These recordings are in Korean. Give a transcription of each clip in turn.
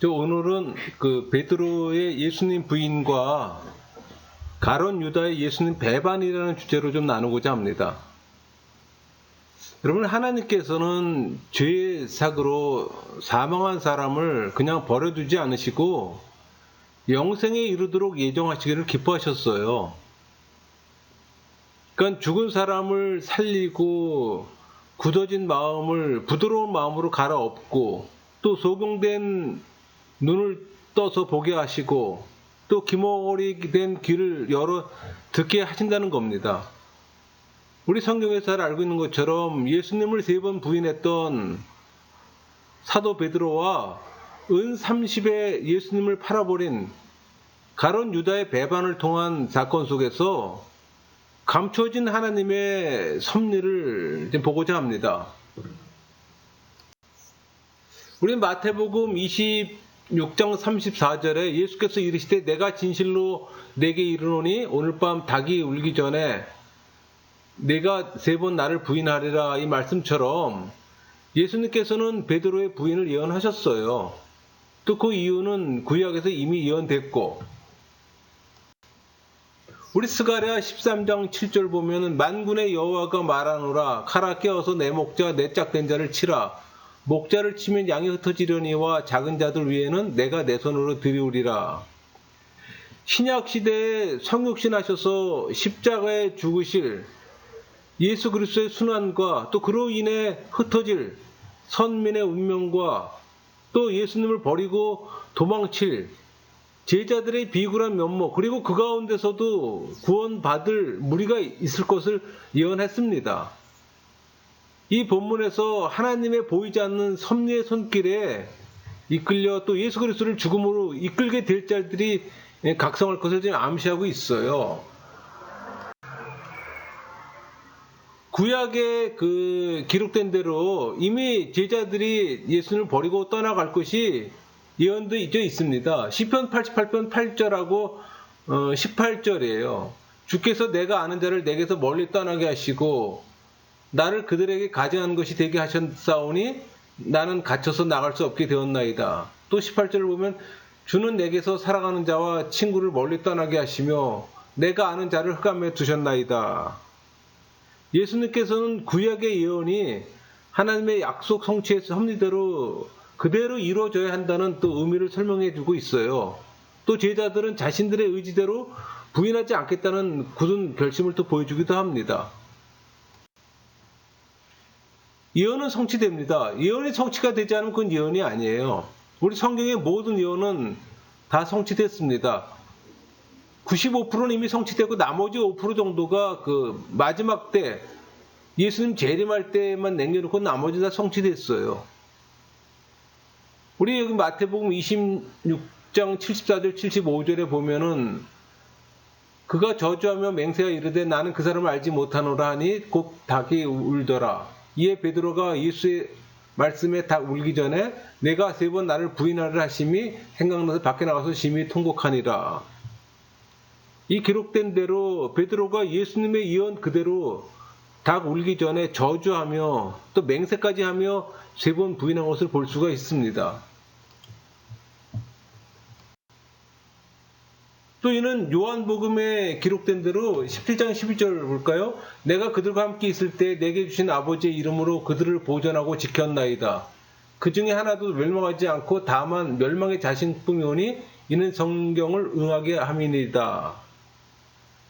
저 오늘은 그 베드로의 예수님 부인과 가론 유다의 예수님 배반이라는 주제로 좀 나누고자 합니다. 여러분 하나님께서는 죄의 사고로 사망한 사람을 그냥 버려두지 않으시고 영생에 이르도록 예정하시기를 기뻐하셨어요. 그러니까 죽은 사람을 살리고 굳어진 마음을 부드러운 마음으로 갈아엎고 또 소경된 눈을 떠서 보게 하시고 또 기머리 된 귀를 열어 듣게 하신다는 겁니다. 우리 성경에서 잘 알고 있는 것처럼 예수님을 세 번 부인했던 사도 베드로와 은 30에 예수님을 팔아버린 가론 유다의 배반을 통한 사건 속에서 감춰진 하나님의 섭리를 보고자 합니다. 우리 마태복음 26장 34절에 예수께서 이르시되 내가 진실로 내게 이르노니 오늘 밤 닭이 울기 전에 내가 세 번 나를 부인하리라 이 말씀처럼 예수님께서는 베드로의 부인을 예언하셨어요. 또 그 이유는 구약에서 이미 예언됐고 우리 스가랴 13장 7절 보면은 만군의 여호와가 말하노라 칼아 깨어서 내 목자 내 짝된 자를 치라 목자를 치면 양이 흩어지려니와 작은 자들 위에는 내가 내 손으로 들이우리라 신약 시대에 성육신하셔서 십자가에 죽으실 예수 그리스도의 순환과 또 그로 인해 흩어질 선민의 운명과 또 예수님을 버리고 도망칠 제자들의 비굴한 면목 그리고 그 가운데서도 구원받을 무리가 있을 것을 예언했습니다. 이 본문에서 하나님의 보이지 않는 섭리의 손길에 이끌려 또 예수 그리스도를 죽음으로 이끌게 될 자들이 각성할 것을 지금 암시하고 있어요. 구약에 그 기록된 대로 이미 제자들이 예수님을 버리고 떠나갈 것이 예언도 이제 있습니다. 시편 88편 8절하고 어, 18절이에요. 주께서 내가 아는 자를 내게서 멀리 떠나게 하시고 나를 그들에게 가증한 것이 되게 하셨사오니 나는 갇혀서 나갈 수 없게 되었나이다. 또 18절을 보면 주는 내게서 살아가는 자와 친구를 멀리 떠나게 하시며 내가 아는 자를 흑암에 두셨나이다. 예수님께서는 구약의 예언이 하나님의 약속 성취의 섭리대로 그대로 이루어져야 한다는 또 의미를 설명해 주고 있어요. 또 제자들은 자신들의 의지대로 부인하지 않겠다는 굳은 결심을 또 보여주기도 합니다. 예언은 성취됩니다. 예언이 성취가 되지 않으면 그건 예언이 아니에요. 우리 성경의 모든 예언은 다 성취됐습니다. 95%는 이미 성취되고 나머지 5% 정도가 그 마지막 때 예수님 재림할 때만 남겨놓고 나머지 다 성취됐어요. 우리 여기 마태복음 26장 74절 75절에 보면은 그가 저주하며 맹세하 이르되 나는 그 사람을 알지 못하노라 하니 곧 닭이 울더라. 이에 베드로가 예수의 말씀에 닭 울기 전에 내가 세 번 나를 부인하려 하심이 생각나서 밖에 나가서 심히 통곡하니라. 이 기록된 대로 베드로가 예수님의 예언 그대로 닭 울기 전에 저주하며 또 맹세까지 하며 세 번 부인한 것을 볼 수가 있습니다. 또 이는 요한복음에 기록된 대로 17장 12절 볼까요? 내가 그들과 함께 있을 때 내게 주신 아버지의 이름으로 그들을 보존하고 지켰나이다. 그 중에 하나도 멸망하지 않고 다만 멸망의 자신뿐이 오니 이는 성경을 응하게 함이니이다.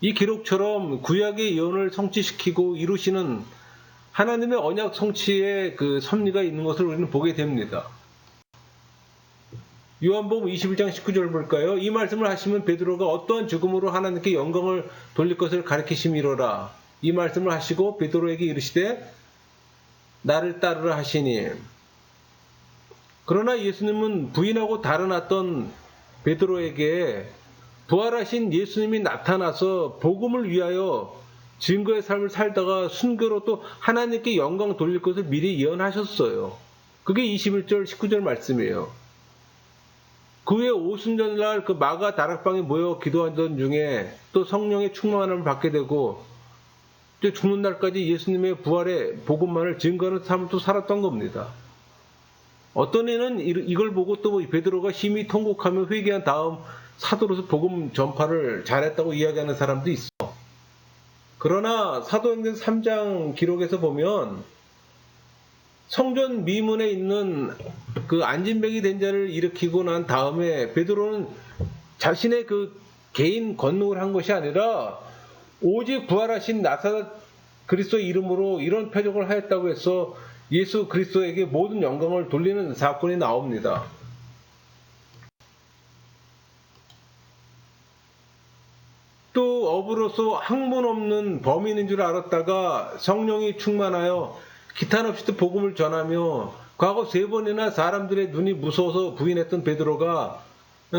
이 기록처럼 구약의 예언을 성취시키고 이루시는 하나님의 언약 성취에 그 섭리가 있는 것을 우리는 보게 됩니다. 요한복음 21장 19절 볼까요? 이 말씀을 하시면 베드로가 어떠한 죽음으로 하나님께 영광을 돌릴 것을 가르치심이로라. 이 말씀을 하시고 베드로에게 이르시되 나를 따르라 하시니 그러나 예수님은 부인하고 달아났던 베드로에게 부활하신 예수님이 나타나서 복음을 위하여 증거의 삶을 살다가 순교로 또 하나님께 영광 돌릴 것을 미리 예언하셨어요. 그게 21절 19절 말씀이에요. 그 후에 오순절날 그 마가 다락방에 모여 기도하던 중에 또 성령의 충만함을 받게 되고 또 죽는 날까지 예수님의 부활의 복음만을 증거하는 삶을 또 살았던 겁니다. 어떤 애는 이- 이걸 보고 또 베드로가 심히 통곡하며 회개한 다음 사도로서 복음 전파를 잘했다고 이야기하는 사람도 있어. 그러나 사도행전 3장 기록에서 보면 성전 미문에 있는 그 안진뱅이 된 자를 일으키고 난 다음에 베드로는 자신의 그 개인 권능을 한 것이 아니라 오직 부활하신 나사렛 그리스도 이름으로 이런 표적을 하였다고 해서 예수 그리스도에게 모든 영광을 돌리는 사건이 나옵니다. 또 업으로서 학문 없는 범인인 줄 알았다가 성령이 충만하여 기탄 없이도 복음을 전하며 과거 세 번이나 사람들의 눈이 무서워서 부인했던 베드로가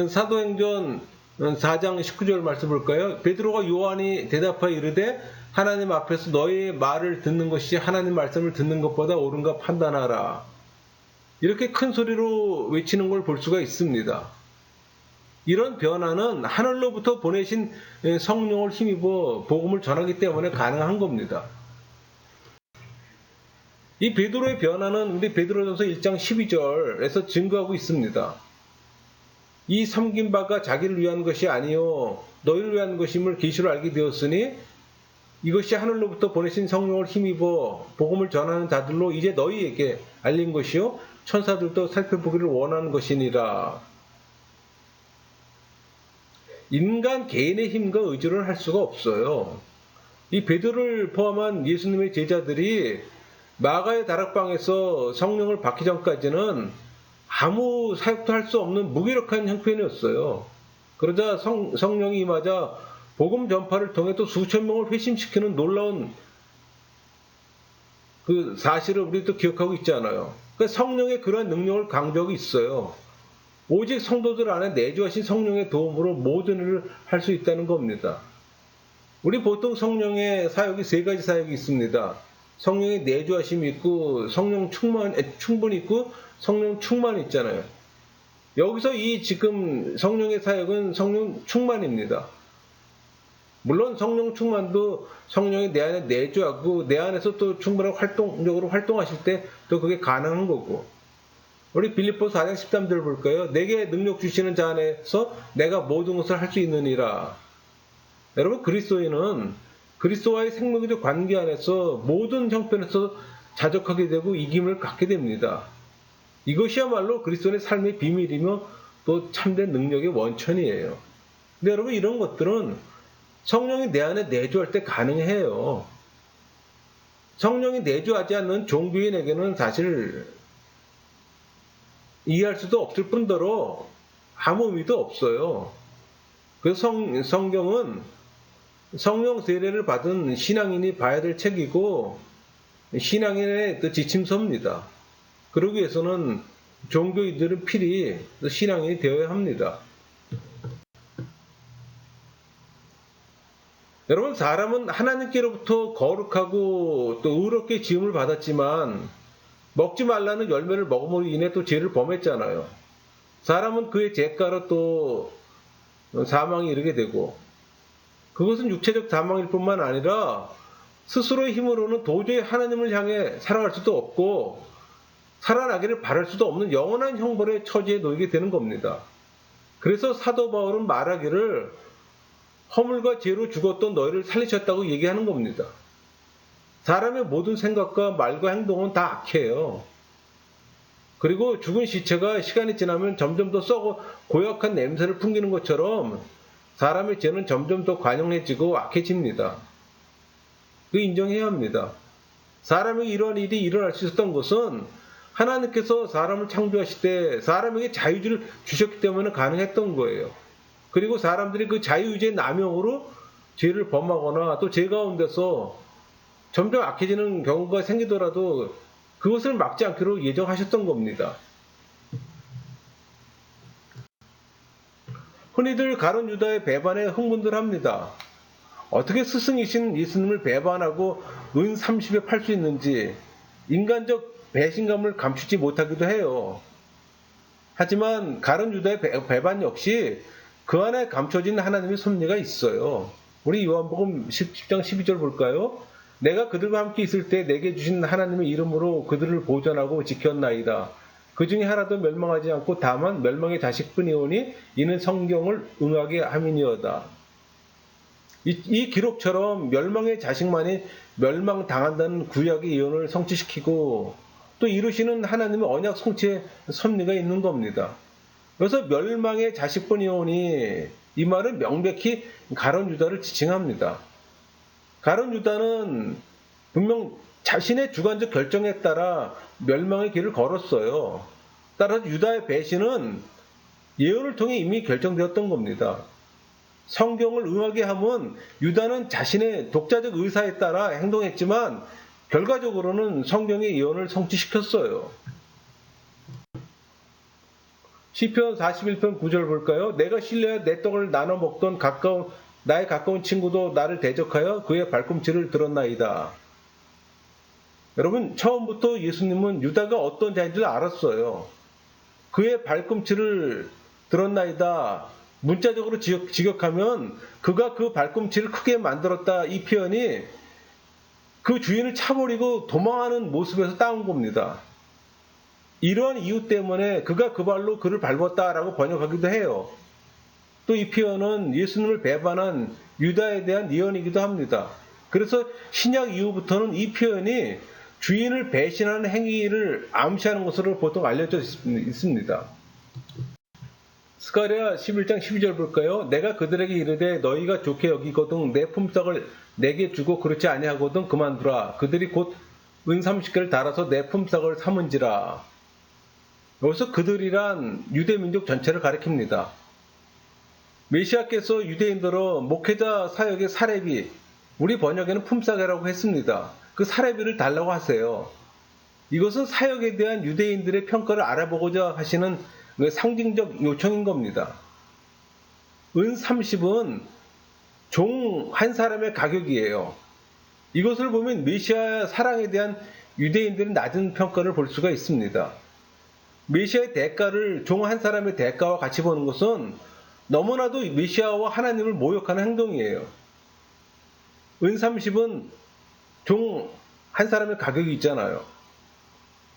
사도행전 4장 19절 말씀 볼까요? 베드로가 요한이 대답하여 이르되 하나님 앞에서 너희의 말을 듣는 것이 하나님 말씀을 듣는 것보다 옳은가 판단하라. 이렇게 큰 소리로 외치는 걸 볼 수가 있습니다. 이런 변화는 하늘로부터 보내신 성령을 힘입어 복음을 전하기 때문에 가능한 겁니다. 이 베드로의 변화는 우리 베드로전서 1장 12절에서 증거하고 있습니다. 이 섬긴 바가 자기를 위한 것이 아니요 너희를 위한 것임을 계시로 알게 되었으니 이것이 하늘로부터 보내신 성령을 힘입어 복음을 전하는 자들로 이제 너희에게 알린 것이요 천사들도 살펴보기를 원하는 것이니라. 인간 개인의 힘과 의지를 할 수가 없어요. 이 베드로를 포함한 예수님의 제자들이 마가의 다락방에서 성령을 받기 전까지는 아무 사역도 할 수 없는 무기력한 형편이었어요. 그러자 성, 성령이 임하자 복음 전파를 통해 또 수천 명을 회심시키는 놀라운 그 사실을 우리도 기억하고 있잖아요. 그 성령의 그러한 능력을 강조하고 있어요. 오직 성도들 안에 내주하신 성령의 도움으로 모든 일을 할 수 있다는 겁니다. 우리 보통 성령의 사역이 세 가지 사역이 있습니다. 성령의 내주하심이 있고 성령 충만 충분히 있고 성령 충만이 있잖아요. 여기서 이 지금 성령의 사역은 성령 충만입니다. 물론 성령 충만도 성령이 내 안에 내주하고 내 안에서 또 충분하게 활동적으로 활동하실 때 또 그게 가능한 거고. 우리 빌립보 4장 13절 볼까요? 내게 능력 주시는 자 안에서 내가 모든 것을 할 수 있느니라. 여러분 그리스도인은 그리스도와의 생명적 관계 안에서 모든 형편에서 자족하게 되고 이김을 갖게 됩니다. 이것이야말로 그리스도의 삶의 비밀이며 또 참된 능력의 원천이에요. 근데 여러분 이런 것들은 성령이 내 안에 내주할 때 가능해요. 성령이 내주하지 않는 종교인에게는 사실 이해할 수도 없을 뿐더러 아무 의미도 없어요. 그 성, 성경은 성령 세례를 받은 신앙인이 봐야 될 책이고 신앙인의 그 지침서입니다. 그러기 위해서는 종교인들은 필히 신앙인이 되어야 합니다. 여러분 사람은 하나님께로부터 거룩하고 또 의롭게 지음을 받았지만 먹지 말라는 열매를 먹음으로 인해 또 죄를 범했잖아요. 사람은 그의 죄가로 또 사망에 이르게 되고 그것은 육체적 사망일 뿐만 아니라 스스로의 힘으로는 도저히 하나님을 향해 살아갈 수도 없고 살아나기를 바랄 수도 없는 영원한 형벌의 처지에 놓이게 되는 겁니다. 그래서 사도 바울은 말하기를 허물과 죄로 죽었던 너희를 살리셨다고 얘기하는 겁니다. 사람의 모든 생각과 말과 행동은 다 악해요. 그리고 죽은 시체가 시간이 지나면 점점 더 썩어 고약한 냄새를 풍기는 것처럼 사람의 죄는 점점 더 관용해지고 악해집니다. 그 인정해야 합니다. 사람에게 이러한 일이 일어날 수 있었던 것은 하나님께서 사람을 창조하실 때 사람에게 자유를 주셨기 때문에 가능했던 거예요. 그리고 사람들이 그 자유의지의 남용으로 죄를 범하거나 또 죄 가운데서 점점 악해지는 경우가 생기더라도 그것을 막지 않기로 예정하셨던 겁니다. 흔히들 가론 유다의 배반에 흥분들 합니다. 어떻게 스승이신 예수님을 배반하고 은 30에 팔 수 있는지 인간적 배신감을 감추지 못하기도 해요. 하지만 가론 유다의 배반 역시 그 안에 감춰진 하나님의 섭리가 있어요. 우리 요한복음 10장 12절 볼까요? 내가 그들과 함께 있을 때 내게 주신 하나님의 이름으로 그들을 보존하고 지켰나이다. 그 중에 하나도 멸망하지 않고 다만 멸망의 자식뿐이오니 이는 성경을 응하게 함이니어다. 이, 이 기록처럼 멸망의 자식만이 멸망당한다는 구약의 예언을 성취시키고 또 이루시는 하나님의 언약 성취의 섭리가 있는 겁니다. 그래서 멸망의 자식뿐이오니 이 말은 명백히 가론 유다를 지칭합니다. 가론 유다는 분명 자신의 주관적 결정에 따라 멸망의 길을 걸었어요. 따라서 유다의 배신은 예언을 통해 이미 결정되었던 겁니다. 성경을 응하게 함은 유다는 자신의 독자적 의사에 따라 행동했지만 결과적으로는 성경의 예언을 성취시켰어요. 시편 41편 9절 볼까요? 내가 신뢰하여 내 떡을 나눠 먹던 가까운 나의 가까운 친구도 나를 대적하여 그의 발꿈치를 들었나이다. 여러분 처음부터 예수님은 유다가 어떤 자인 줄 알았어요. 그의 발꿈치를 들었나이다. 문자적으로 지적, 직역 하면 그가 그 발꿈치를 크게 만들었다 이 표현이 그 주인을 차버리고 도망하는 모습에서 따온 겁니다. 이러한 이유 때문에 그가 그 발로 그를 밟았다라고 번역하기도 해요. 또 이 표현은 예수님을 배반한 유다에 대한 예언이기도 합니다. 그래서 신약 이후부터는 이 표현이 주인을 배신하는 행위를 암시하는 것으로 보통 알려져 있습니다. 스가랴 11장 12절 볼까요? 내가 그들에게 이르되 너희가 좋게 여기거든 내 품삯을 내게 주고 그렇지 아니하거든 그만두라. 그들이 곧 은 30개를 달아서 내 품삯을 삼은지라. 여기서 그들이란 유대 민족 전체를 가리킵니다. 메시아께서 유대인들로 목회자 사역의 사례비, 우리 번역에는 품삯이라고 했습니다. 그 사례비를 달라고 하세요. 이것은 사역에 대한 유대인들의 평가를 알아보고자 하시는 그 상징적 요청인 겁니다. 은 30은 종 한 사람의 가격이에요. 이것을 보면 메시아 사랑에 대한 유대인들의 낮은 평가를 볼 수가 있습니다. 메시아의 대가를 종 한 사람의 대가와 같이 보는 것은 너무나도 메시아와 하나님을 모욕하는 행동이에요. 은 30은 종한 사람의 가격이 있잖아요.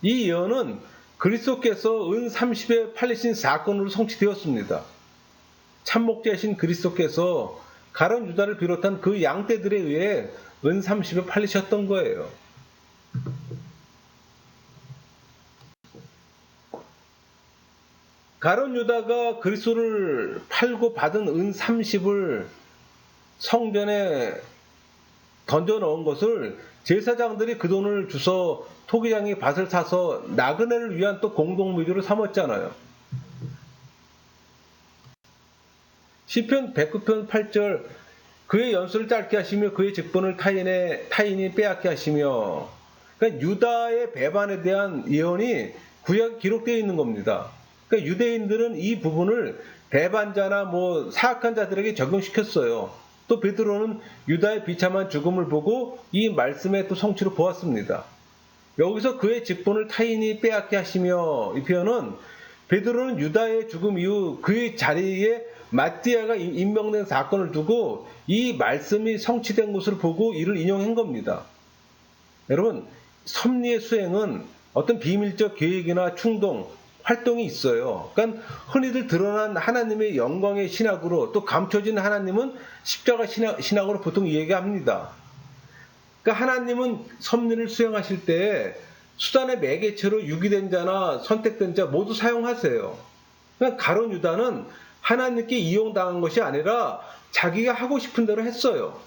이 예언은 그리스도께서 은 30에 팔리신 사건으로 성취되었습니다. 참목자이신 그리스도께서 가론 유다를 비롯한 그 양떼들에 의해 은 30에 팔리셨던 거예요. 가론 유다가 그리스도를 팔고 받은 은 30을 성전에 던져 넣은 것을 제사장들이 그 돈을 주서 토기장이 밭을 사서 나그네를 위한 또 공동묘지로 삼았잖아요. 시편 109편 8절 그의 연수를 짧게 하시며 그의 직분을 타인의 타인이 빼앗게 하시며 그러니까 유다의 배반에 대한 예언이 구약 기록되어 있는 겁니다. 그러니까 유대인들은 이 부분을 배반자나 뭐 사악한 자들에게 적용시켰어요. 또 베드로는 유다의 비참한 죽음을 보고 이 말씀의 또 성취를 보았습니다. 여기서 그의 직분을 타인이 빼앗게 하시며 이 표현은 베드로는 유다의 죽음 이후 그의 자리에 마띠아가 임명된 사건을 두고 이 말씀이 성취된 것을 보고 이를 인용한 겁니다. 여러분, 섭리의 수행은 어떤 비밀적 계획이나 충동, 활동이 있어요. 그러니까 흔히들 드러난 하나님의 영광의 신학으로 또 감춰진 하나님은 십자가 신학, 신학으로 보통 얘기합니다. 그러니까 하나님은 섭리를 수행하실 때 수단의 매개체로 유기된 자나 선택된 자 모두 사용하세요. 그러니까 가론 유다는 하나님께 이용당한 것이 아니라 자기가 하고 싶은 대로 했어요.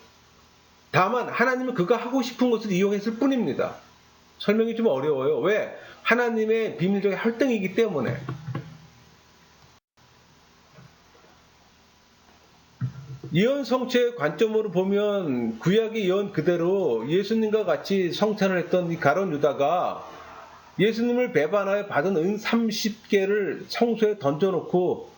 다만 하나님은 그가 하고 싶은 것을 이용했을 뿐입니다. 설명이 좀 어려워요. 왜? 하나님의 비밀적인 활동이기 때문에. 예언 성취의 관점으로 보면 구약의 예언 그대로 예수님과 같이 성찬을 했던 이 가론 유다가 예수님을 배반하여 받은 은 30개를 성소에 던져놓고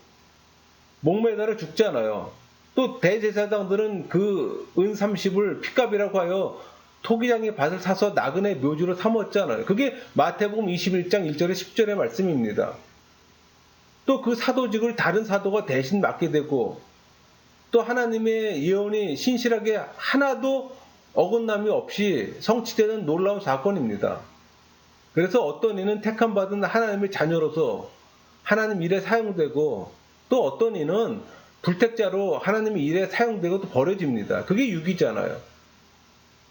목매달아 죽잖아요. 또 대제사장들은 그 은 30을 핏값이라고 하여 토기장의 밭을 사서 나그네 묘지로 삼았잖아요. 그게 마태복음 21장 1절에 10절의 말씀입니다. 또 그 사도직을 다른 사도가 대신 맡게 되고 또 하나님의 예언이 신실하게 하나도 어긋남이 없이 성취되는 놀라운 사건입니다. 그래서 어떤 이는 택함 받은 하나님의 자녀로서 하나님 일에 사용되고 또 어떤 이는 불택자로 하나님 일에 사용되고 또 버려집니다. 그게 육이잖아요.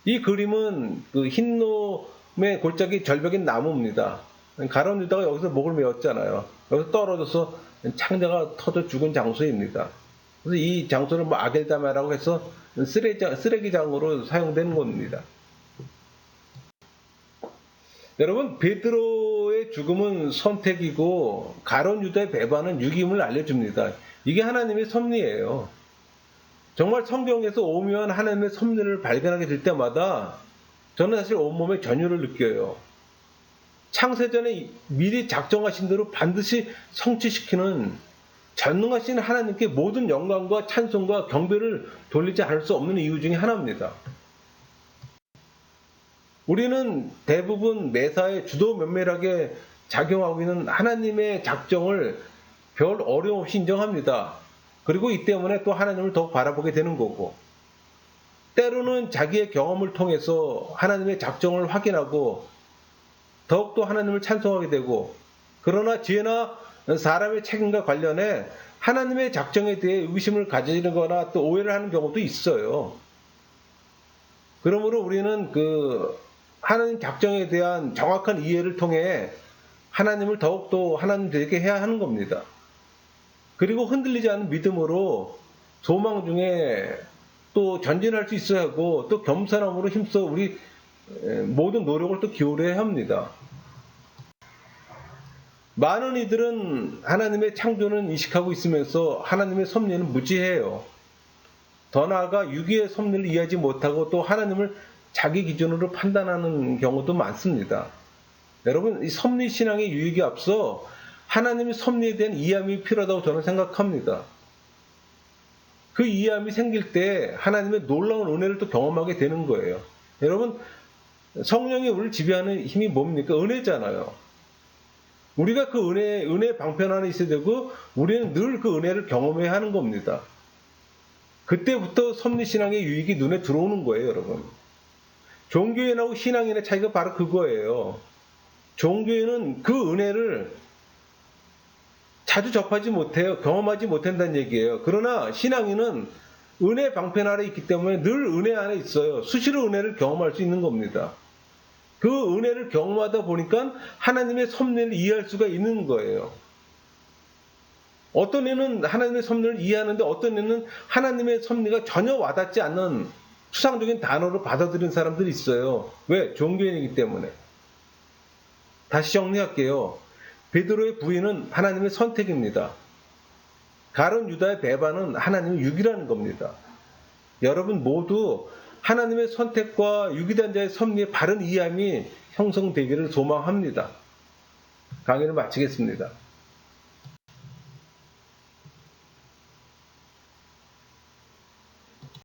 이 그림은 그 흰놈의 골짜기 절벽인 나무입니다. 가론 유다가 여기서 목을 메었잖아요. 여기서 떨어져서 창자가 터져 죽은 장소입니다. 그래서 이 장소를 뭐 아겔다마라고 해서 쓰레기장, 쓰레기장으로 사용되는 겁니다. 여러분 베드로의 죽음은 선택이고 가론 유다의 배반은 유김을 알려줍니다. 이게 하나님의 섭리예요. 정말 성경에서 오묘한 하나님의 섭리를 발견하게 될 때마다 저는 사실 온몸에 전율을 느껴요. 창세전에 미리 작정하신 대로 반드시 성취시키는 전능하신 하나님께 모든 영광과 찬송과 경배를 돌리지 않을 수 없는 이유 중에 하나입니다. 우리는 대부분 매사에 주도 면밀하게 작용하고 있는 하나님의 작정을 별 어려움 없이 인정합니다. 그리고 이 때문에 또 하나님을 더 바라보게 되는 거고, 때로는 자기의 경험을 통해서 하나님의 작정을 확인하고 더욱더 하나님을 찬송하게 되고, 그러나 지혜나 사람의 책임과 관련해 하나님의 작정에 대해 의심을 가지는 거나 또 오해를 하는 경우도 있어요. 그러므로 우리는 그 하나님 작정에 대한 정확한 이해를 통해 하나님을 더욱더 하나님 되게 해야 하는 겁니다. 그리고 흔들리지 않는 믿음으로 소망 중에 또 전진할 수 있어야 하고 또 겸손함으로 힘써 우리 모든 노력을 또 기울여야 합니다. 많은 이들은 하나님의 창조는 인식하고 있으면서 하나님의 섭리는 무지해요. 더 나아가 유기의 섭리를 이해하지 못하고 또 하나님을 자기 기준으로 판단하는 경우도 많습니다. 여러분, 이 섭리 신앙의 유익에 앞서 하나님의 섭리에 대한 이해함이 필요하다고 저는 생각합니다. 그 이해함이 생길 때 하나님의 놀라운 은혜를 또 경험하게 되는 거예요. 여러분, 성령이 우리를 지배하는 힘이 뭡니까? 은혜잖아요. 우리가 그 은혜, 은혜 방편 안에 있어야 되고, 우리는 늘 그 은혜를 경험해야 하는 겁니다. 그때부터 섭리신앙의 유익이 눈에 들어오는 거예요, 여러분. 종교인하고 신앙인의 차이가 바로 그거예요. 종교인은 그 은혜를 자주 접하지 못해요. 경험하지 못한다는 얘기예요. 그러나 신앙인은 은혜 방편 아래 있기 때문에 늘 은혜 안에 있어요. 수시로 은혜를 경험할 수 있는 겁니다. 그 은혜를 경험하다 보니까 하나님의 섭리를 이해할 수가 있는 거예요. 어떤 이는 하나님의 섭리를 이해하는데 어떤 이는 하나님의 섭리가 전혀 와닿지 않는 추상적인 단어로 받아들인 사람들이 있어요. 왜? 종교인이기 때문에. 다시 정리할게요. 베드로의 부인은 하나님의 선택입니다. 가론 유다의 배반은 하나님의 육이라는 겁니다. 여러분 모두 하나님의 선택과 유기단자의 섭리의 바른 이해함이 형성되기를 소망합니다. 강의를 마치겠습니다.